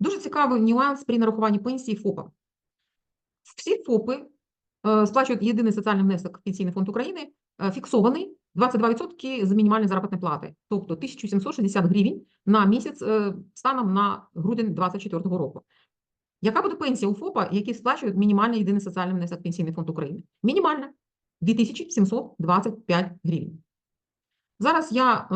Дуже цікавий нюанс при нарахуванні пенсії ФОПа. Всі ФОПи е, сплачують єдиний соціальний внесок в Пенсійний фонд України, е, фіксований 22% з мінімальної заробітної плати, тобто 1760 гривень на місяць е, станом на грудень 2024 року. Яка буде пенсія у ФОПа, які сплачують мінімальний єдиний соціальний внесок в Пенсійний фонд України? Мінімальна 2725 гривень. Зараз я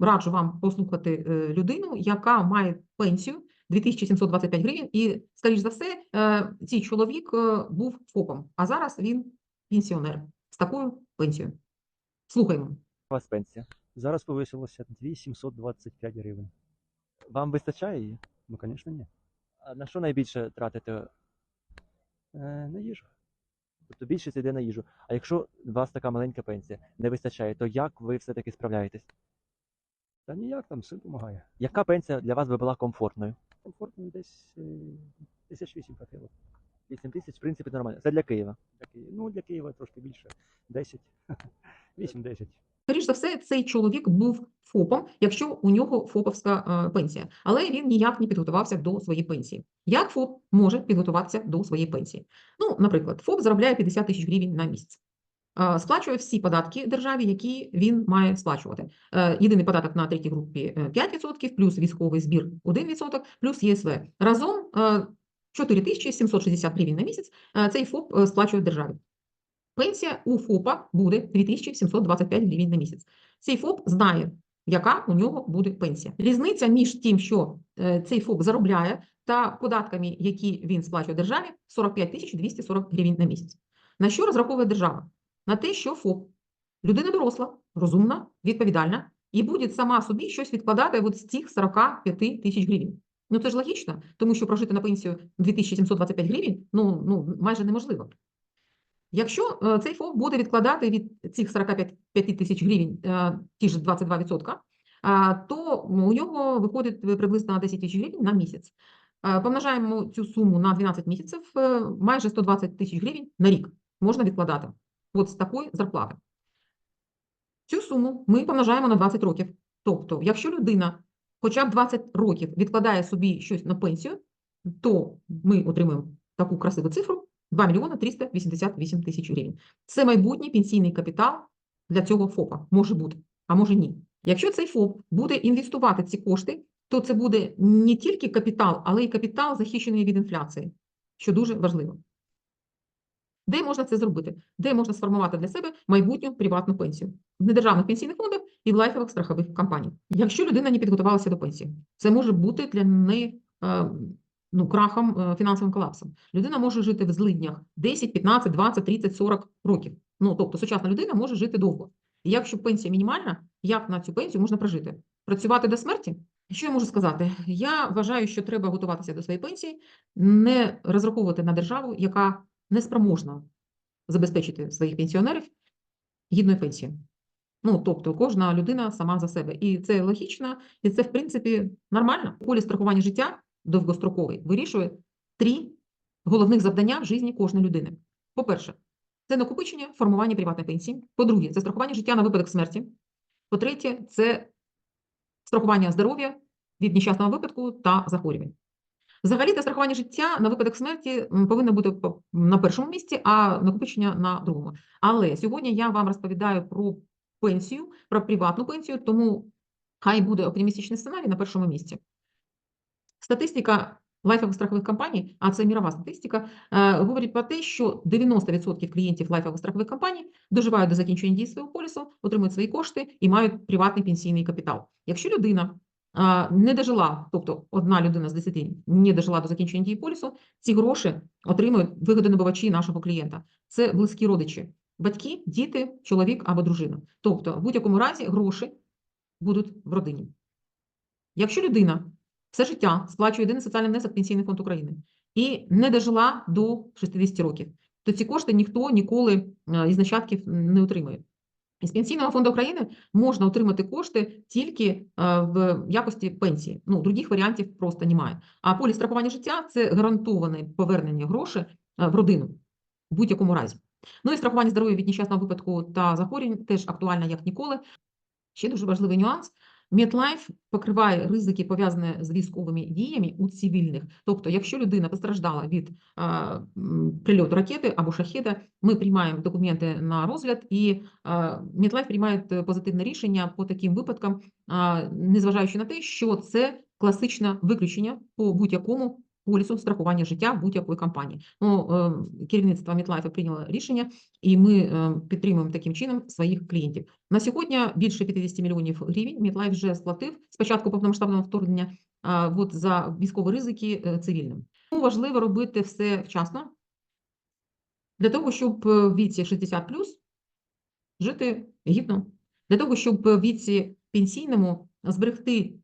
раджу вам послухати людину, яка має пенсію 2725 гривень, і, скоріш за все, е, цей чоловік е, був ФОПом, а зараз він пенсіонер з такою пенсією. Слухаємо. У вас пенсія. Зараз повисилося 2725 гривень. Вам вистачає її? Ну, звісно, ні. А на що найбільше тратите? Е, на їжу. Тобто більшість йде на їжу. А якщо у вас така маленька пенсія не вистачає, то як ви все-таки справляєтесь? Та ніяк там син допомагає. Яка пенсія для вас би була комфортною? Комфортною десь е, тисяч вісім хватило. 8 тисяч, в принципі, нормально. Це для Києва. Для Києва. Ну, для Києва трошки більше. 10. 8-10. Скоріш за все, цей чоловік був ФОПом, якщо у нього ФОПовська е, пенсія, але він ніяк не підготувався до своєї пенсії. Як ФОП може підготуватися до своєї пенсії? Ну, наприклад, ФОП заробляє 50 тисяч гривень на місяць. Е, Сплачує всі податки державі, які він має сплачувати. Е, Єдиний податок на третій групі е, 5%, плюс військовий збір 1%, плюс ЄСВ. Разом е, 4760 гривень на місяць е, цей ФОП е, сплачує державі. Пенсія у ФОПа буде 2725 гривень на місяць. Цей ФОП знає, яка у нього буде пенсія. Різниця між тим, що е, цей ФОП заробляє, та податками, які він сплачує державі, 45 тисяч 240 гривень на місяць. На що розраховує держава? На те, що ФОП людина доросла, розумна, відповідальна і буде сама собі щось відкладати от з цих 45 тисяч гривень. Ну це ж логічно, тому що прожити на пенсію 2725 гривень ну, ну майже неможливо. Якщо е, цей ФОП буде відкладати від цих 45 тисяч гривень е, ті ж 22%, то у нього виходить приблизно 10 тисяч гривень на місяць. Е, Помножаємо цю суму на 12 місяців, е, майже 120 тисяч гривень на рік можна відкладати. От з такої зарплати. Цю суму ми помножаємо на 20 років. Тобто, якщо людина хоча б 20 років відкладає собі щось на пенсію, то ми отримаємо таку красиву цифру 2 мільйони 388 тисяч гривень. Це майбутній пенсійний капітал для цього ФОПа. Може бути, а може ні. Якщо цей ФОП буде інвестувати ці кошти, то це буде не тільки капітал, але й капітал захищений від інфляції, що дуже важливо. Де можна це зробити? Де можна сформувати для себе майбутню приватну пенсію? В недержавних пенсійних фондах і в лайфових страхових компаніях. Якщо людина не підготувалася до пенсії, це може бути для неї е, ну, крахом, е, фінансовим колапсом. Людина може жити в злиднях 10, 15, 20, 30, 40 років. Ну, тобто сучасна людина може жити довго. І якщо пенсія мінімальна, як на цю пенсію можна прожити? Працювати до смерті? Що я можу сказати? Я вважаю, що треба готуватися до своєї пенсії, не розраховувати на державу, яка не спроможна забезпечити своїх пенсіонерів гідною пенсією. Ну, тобто, кожна людина сама за себе. І це логічно, і це, в принципі, нормально. Полі страхування життя довгостроковий вирішує три головних завдання в житті кожної людини. По-перше, це накопичення, формування приватної пенсії. По-друге, це страхування життя на випадок смерті. По-третє, це страхування здоров'я від нещасного випадку та захворювань. Взагалі, те страхування життя на випадок смерті повинно бути на першому місці, а накопичення на другому. Але сьогодні я вам розповідаю про пенсію, про приватну пенсію, тому хай буде оптимістичний сценарій на першому місці. Статистика лайфових страхових компаній, а це мірова статистика, е, говорить про те, що 90% клієнтів лайфових страхових компаній доживають до закінчення дії свого полісу, отримують свої кошти і мають приватний пенсійний капітал. Якщо людина не дожила, тобто одна людина з 10 не дожила до закінчення дії полісу, ці гроші отримують вигодонабувачі нашого клієнта. Це близькі родичі, батьки, діти, чоловік або дружина. Тобто, в будь-якому разі гроші будуть в родині. Якщо людина все життя сплачує єдиний соціальний внесок Пенсійний фонд України і не дожила до 60 років, то ці кошти ніхто ніколи е, із нащадків не отримує. Із Пенсійного фонду України можна отримати кошти тільки е, в якості пенсії. Ну, других варіантів просто немає. А поліс страхування життя це гарантоване повернення грошей е, в родину в будь-якому разі. Ну і страхування здоров'я від нещасного випадку та захворювань теж актуальне як ніколи. Ще дуже важливий нюанс. MetLife покриває ризики, пов'язані з військовими діями у цивільних. Тобто, якщо людина постраждала від а, прильоту ракети або шахіда, ми приймаємо документи на розгляд, і MetLife приймає е, позитивне рішення по таким випадкам, а, незважаючи на те, що це класичне виключення по будь-якому полісу страхування життя будь-якої компанії. Ну, е, керівництво MetLife прийняло рішення, і ми е, підтримуємо таким чином своїх клієнтів. На сьогодні більше 50 мільйонів гривень MetLife вже сплатив з початку повномасштабного вторгнення от за військові ризики е, цивільним. Тому важливо робити все вчасно для того, щоб в віці 60 жити гідно, для того, щоб в віці пенсійному зберегти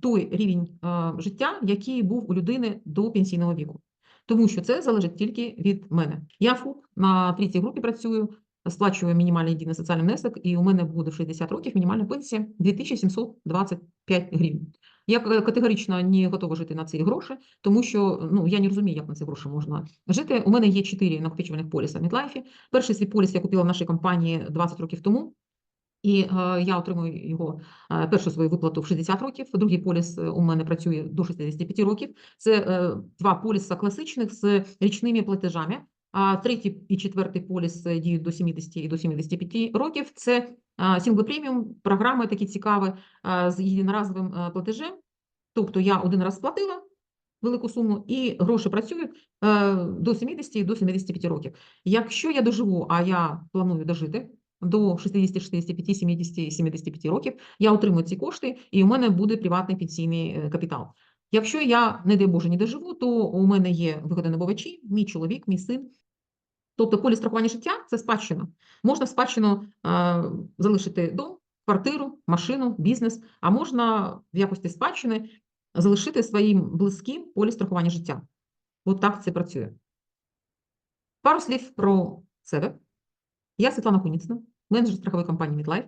той рівень е, життя, який був у людини до пенсійного віку. Тому що це залежить тільки від мене. Я ФУП на третій групі працюю, сплачую мінімальний єдиний соціальний внесок, і у мене буде в 60 років мінімальна пенсія 2725 гривень. Я категорично не готова жити на ці гроші, тому що ну я не розумію, як на ці гроші можна жити. У мене є чотири накопичувальних поліса в Мідлайфі. Перший свій поліс я купила в нашій компанії 20 років тому. І е, я отримую його е, першу свою виплату в 60 років. Другий поліс е, у мене працює до 65 років. Це два поліса класичних з річними платежами. А третій і четвертий поліс діють до 70 і до 75 років. Це сінгл преміум програми такі цікаві з єдиноразовим платежем. Тобто я один раз сплатила велику суму, і гроші працюють до 70 і до 75 років. Якщо я доживу, а я планую дожити до 60, 65, 70, 75 років, я отримую ці кошти, і у мене буде приватний пенсійний е, капітал. Якщо я, не дай Боже, не доживу, то у мене є вигодонабувачі, мій чоловік, мій син. Тобто полі страхування життя це спадщина. Можна спадщину е, залишити дом, квартиру, машину, бізнес, а можна в якості спадщини залишити своїм близьким полі страхування життя. От так це працює. Пару слів про себе. Я Світлана Куніцина, менеджер страхової компанії MetLife.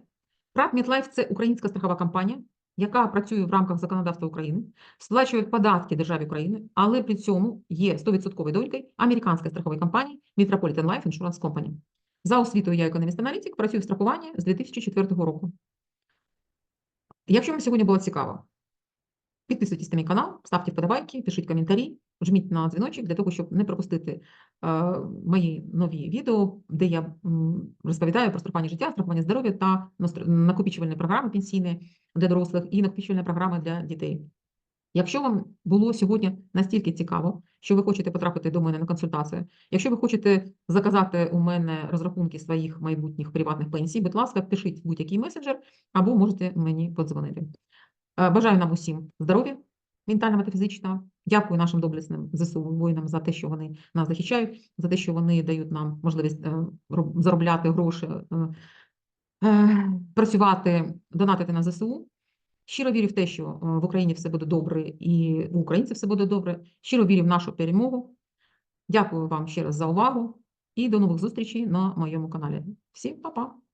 ПРАТ MetLife – це українська страхова компанія, яка працює в рамках законодавства України, сплачує податки державі України, але при цьому є 100% долькою американської страхової компанії Metropolitan Life Insurance Company. За освітою я економіст-аналітик, працюю в страхуванні з 2004 року. Якщо вам сьогодні було цікаво, підписуйтесь на мій канал, ставте вподобайки, пишіть коментарі, жміть на дзвіночок для того, щоб не пропустити е, мої нові відео, де я розповідаю про страхування життя, страхування здоров'я та накопичувальні програми пенсійні для дорослих і накопичувальні програми для дітей. Якщо вам було сьогодні настільки цікаво, що ви хочете потрапити до мене на консультацію, якщо ви хочете заказати у мене розрахунки своїх майбутніх приватних пенсій, будь ласка, пишіть будь-який месенджер або можете мені подзвонити. Е, Бажаю нам усім здоров'я ментального та фізичного. Дякую нашим доблесним ЗСУ воїнам за те, що вони нас захищають, за те, що вони дають нам можливість е, заробляти гроші, е, е, працювати, донатити на ЗСУ. Щиро вірю в те, що в Україні все буде добре і у українців все буде добре. Щиро вірю в нашу перемогу. Дякую вам ще раз за увагу і до нових зустрічей на моєму каналі. Всім па-па!